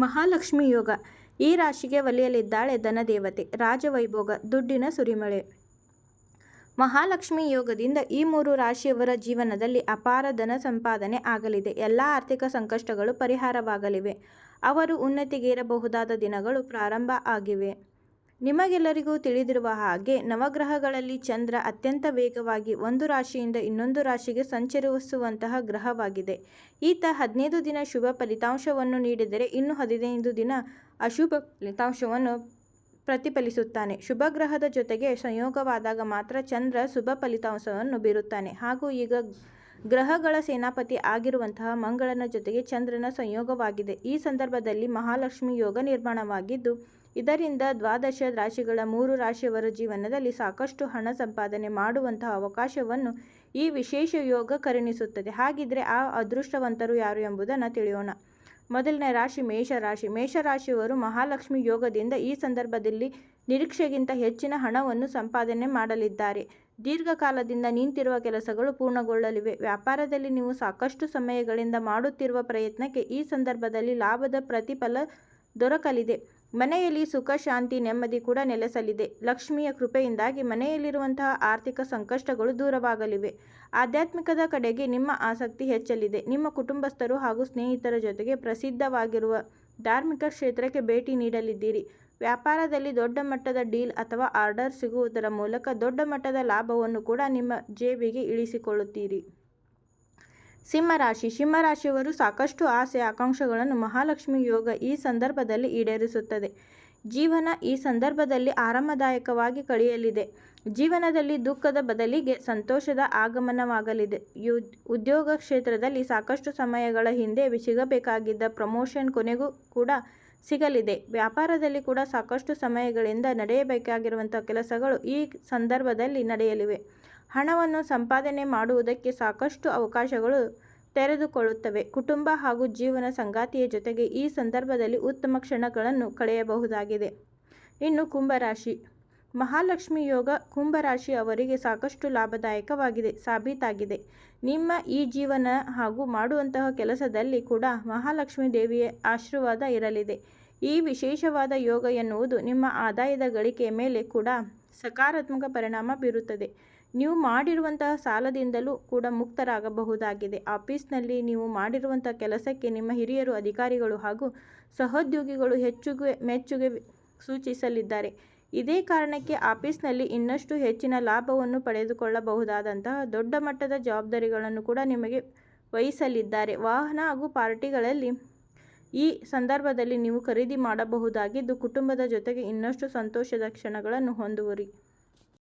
ಮಹಾಲಕ್ಷ್ಮಿ ಯೋಗ. ಈ ರಾಶಿಗೆ ಒಲಿಯಲಿದ್ದಾಳೆ ಧನದೇವತೆ. ರಾಜವೈಭೋಗ, ದುಡ್ಡಿನ ಸುರಿಮಳೆ. ಮಹಾಲಕ್ಷ್ಮಿ ಯೋಗದಿಂದ ಈ ಮೂರು ರಾಶಿಯವರ ಜೀವನದಲ್ಲಿ ಅಪಾರ ಧನ ಸಂಪಾದನೆ ಆಗಲಿದೆ. ಎಲ್ಲ ಆರ್ಥಿಕ ಸಂಕಷ್ಟಗಳು ಪರಿಹಾರವಾಗಲಿವೆ. ಅವರು ಉನ್ನತಿಗೇರಬಹುದಾದ ದಿನಗಳು ಪ್ರಾರಂಭ ಆಗಿವೆ. ನಿಮಗೆಲ್ಲರಿಗೂ ತಿಳಿದಿರುವ ಹಾಗೆ ನವಗ್ರಹಗಳಲ್ಲಿ ಚಂದ್ರ ಅತ್ಯಂತ ವೇಗವಾಗಿ ಒಂದು ರಾಶಿಯಿಂದ ಇನ್ನೊಂದು ರಾಶಿಗೆ ಸಂಚರಿಸುವಂತಹ ಗ್ರಹವಾಗಿದೆ. ಈತ ಹದಿನೈದು ದಿನ ಶುಭ ಫಲಿತಾಂಶವನ್ನು ನೀಡಿದರೆ ಇನ್ನು ಹದಿನೈದು ದಿನ ಅಶುಭ ಫಲಿತಾಂಶವನ್ನು ಪ್ರತಿಫಲಿಸುತ್ತಾನೆ. ಶುಭ ಗ್ರಹದ ಜೊತೆಗೆ ಸಂಯೋಗವಾದಾಗ ಮಾತ್ರ ಚಂದ್ರ ಶುಭ ಫಲಿತಾಂಶವನ್ನು ಬೀರುತ್ತಾನೆ. ಹಾಗೂ ಈಗ ಗ್ರಹಗಳ ಸೇನಾಪತಿ ಆಗಿರುವಂತಹ ಮಂಗಳನ ಜೊತೆಗೆ ಚಂದ್ರನ ಸಂಯೋಗವಾಗಿದೆ. ಈ ಸಂದರ್ಭದಲ್ಲಿ ಮಹಾಲಕ್ಷ್ಮಿ ಯೋಗ ನಿರ್ಮಾಣವಾಗಿದ್ದು, ಇದರಿಂದ ದ್ವಾದಶ ರಾಶಿಗಳ ಮೂರು ರಾಶಿಯವರ ಜೀವನದಲ್ಲಿ ಸಾಕಷ್ಟು ಹಣ ಸಂಪಾದನೆ ಮಾಡುವಂತಹ ಅವಕಾಶವನ್ನು ಈ ವಿಶೇಷ ಯೋಗ ಕರುಣಿಸುತ್ತದೆ. ಹಾಗಿದ್ರೆ ಆ ಅದೃಷ್ಟವಂತರು ಯಾರು ಎಂಬುದನ್ನು ತಿಳಿಯೋಣ. ಮೊದಲನೇ ರಾಶಿ ಮೇಷರಾಶಿ ಮೇಷರಾಶಿಯವರು ಮಹಾಲಕ್ಷ್ಮಿ ಯೋಗದಿಂದ ಈ ಸಂದರ್ಭದಲ್ಲಿ ನಿರೀಕ್ಷೆಗಿಂತ ಹೆಚ್ಚಿನ ಹಣವನ್ನು ಸಂಪಾದನೆ ಮಾಡಲಿದ್ದಾರೆ. ದೀರ್ಘಕಾಲದಿಂದ ನಿಂತಿರುವ ಕೆಲಸಗಳು ಪೂರ್ಣಗೊಳ್ಳಲಿವೆ. ವ್ಯಾಪಾರದಲ್ಲಿ ನೀವು ಸಾಕಷ್ಟು ಸಮಯಗಳಿಂದ ಮಾಡುತ್ತಿರುವ ಪ್ರಯತ್ನಕ್ಕೆ ಈ ಸಂದರ್ಭದಲ್ಲಿ ಲಾಭದ ಪ್ರತಿಫಲ ದೊರಕಲಿದೆ. ಮನೆಯಲ್ಲಿ ಸುಖ, ಶಾಂತಿ, ನೆಮ್ಮದಿ ಕೂಡ ನೆಲೆಸಲಿದೆ. ಲಕ್ಷ್ಮಿಯ ಕೃಪೆಯಿಂದಾಗಿ ಮನೆಯಲ್ಲಿರುವಂತಹ ಆರ್ಥಿಕ ಸಂಕಷ್ಟಗಳು ದೂರವಾಗಲಿವೆ. ಆಧ್ಯಾತ್ಮಿಕದ ಕಡೆಗೆ ನಿಮ್ಮ ಆಸಕ್ತಿ ಹೆಚ್ಚಲಿದೆ. ನಿಮ್ಮ ಕುಟುಂಬಸ್ಥರು ಹಾಗೂ ಸ್ನೇಹಿತರ ಜೊತೆಗೆ ಪ್ರಸಿದ್ಧವಾಗಿರುವ ಧಾರ್ಮಿಕ ಕ್ಷೇತ್ರಕ್ಕೆ ಭೇಟಿ ನೀಡಲಿದ್ದೀರಿ. ವ್ಯಾಪಾರದಲ್ಲಿ ದೊಡ್ಡ ಮಟ್ಟದ ಡೀಲ್ ಅಥವಾ ಆರ್ಡರ್ ಸಿಗುವುದರ ಮೂಲಕ ದೊಡ್ಡ ಮಟ್ಟದ ಲಾಭವನ್ನು ಕೂಡ ನಿಮ್ಮ ಜೇಬಿಗೆ ಇಳಿಸಿಕೊಳ್ಳುತ್ತೀರಿ. ಸಿಂಹರಾಶಿ. ಸಿಂಹರಾಶಿಯವರು ಸಾಕಷ್ಟು ಆಸೆ ಆಕಾಂಕ್ಷೆಗಳನ್ನು ಮಹಾಲಕ್ಷ್ಮಿ ಯೋಗ ಈ ಸಂದರ್ಭದಲ್ಲಿ ಈಡೇರಿಸುತ್ತದೆ. ಜೀವನ ಈ ಸಂದರ್ಭದಲ್ಲಿ ಆರಾಮದಾಯಕವಾಗಿ ಕಳೆಯಲಿದೆ. ಜೀವನದಲ್ಲಿ ದುಃಖದ ಬದಲಿಗೆ ಸಂತೋಷದ ಆಗಮನವಾಗಲಿದೆ. ಯು ಉದ್ಯೋಗ ಕ್ಷೇತ್ರದಲ್ಲಿ ಸಾಕಷ್ಟು ಸಮಯಗಳ ಹಿಂದೆ ಸಿಗಬೇಕಾಗಿದ್ದ ಪ್ರಮೋಷನ್ ಕೊನೆಗೂ ಕೂಡ ಸಿಗಲಿದೆ. ವ್ಯಾಪಾರದಲ್ಲಿ ಕೂಡ ಸಾಕಷ್ಟು ಸಮಯಗಳಿಂದ ನಡೆಯಬೇಕಾಗಿರುವಂಥ ಕೆಲಸಗಳು ಈ ಸಂದರ್ಭದಲ್ಲಿ ನಡೆಯಲಿವೆ. ಹಣವನ್ನು ಸಂಪಾದನೆ ಮಾಡುವುದಕ್ಕೆ ಸಾಕಷ್ಟು ಅವಕಾಶಗಳು ತೆರೆದುಕೊಳ್ಳುತ್ತವೆ. ಕುಟುಂಬ ಹಾಗೂ ಜೀವನ ಸಂಗಾತಿಯ ಜೊತೆಗೆ ಈ ಸಂದರ್ಭದಲ್ಲಿ ಉತ್ತಮ ಕ್ಷಣಗಳನ್ನು ಕಳೆಯಬಹುದಾಗಿದೆ. ಇನ್ನು ಕುಂಭರಾಶಿ. ಮಹಾಲಕ್ಷ್ಮಿ ಯೋಗ ಕುಂಭರಾಶಿ ಅವರಿಗೆ ಸಾಕಷ್ಟು ಲಾಭದಾಯಕವಾಗಿದೆ, ಸಾಬೀತಾಗಿದೆ. ನಿಮ್ಮ ಈ ಜೀವನ ಹಾಗೂ ಮಾಡುವಂತಹ ಕೆಲಸದಲ್ಲಿ ಕೂಡ ಮಹಾಲಕ್ಷ್ಮಿ ದೇವಿಯ ಆಶೀರ್ವಾದ ಇರಲಿದೆ. ಈ ವಿಶೇಷವಾದ ಯೋಗ ಎನ್ನುವುದು ನಿಮ್ಮ ಆದಾಯದ ಗಳಿಕೆಯ ಮೇಲೆ ಕೂಡ ಸಕಾರಾತ್ಮಕ ಪರಿಣಾಮ ಬೀರುತ್ತದೆ. ನೀವು ಮಾಡಿರುವಂತಹ ಸಾಲದಿಂದಲೂ ಕೂಡ ಮುಕ್ತರಾಗಬಹುದಾಗಿದೆ. ಆಫೀಸ್ನಲ್ಲಿ ನೀವು ಮಾಡಿರುವಂಥ ಕೆಲಸಕ್ಕೆ ನಿಮ್ಮ ಹಿರಿಯರು ಅಧಿಕಾರಿಗಳು ಹಾಗೂ ಸಹೋದ್ಯೋಗಿಗಳು ಹೆಚ್ಚುಗೆ ಮೆಚ್ಚುಗೆ ಸೂಚಿಸಲಿದ್ದಾರೆ. ಇದೇ ಕಾರಣಕ್ಕೆ ಆಫೀಸ್ನಲ್ಲಿ ಇನ್ನಷ್ಟು ಹೆಚ್ಚಿನ ಲಾಭವನ್ನು ಪಡೆದುಕೊಳ್ಳಬಹುದಾದಂತಹ ದೊಡ್ಡ ಮಟ್ಟದ ಜವಾಬ್ದಾರಿಗಳನ್ನು ಕೂಡ ನಿಮಗೆ ವಹಿಸಲಿದ್ದಾರೆ. ವಾಹನ ಹಾಗೂ ಪಾರ್ಟಿಗಳಲ್ಲಿ ಈ ಸಂದರ್ಭದಲ್ಲಿ ನೀವು ಖರೀದಿ ಮಾಡಬಹುದಾಗಿದ್ದು, ಕುಟುಂಬದ ಜೊತೆಗೆ ಇನ್ನಷ್ಟು ಸಂತೋಷದ ಕ್ಷಣಗಳನ್ನು ಹೊಂದುವಿರಿ.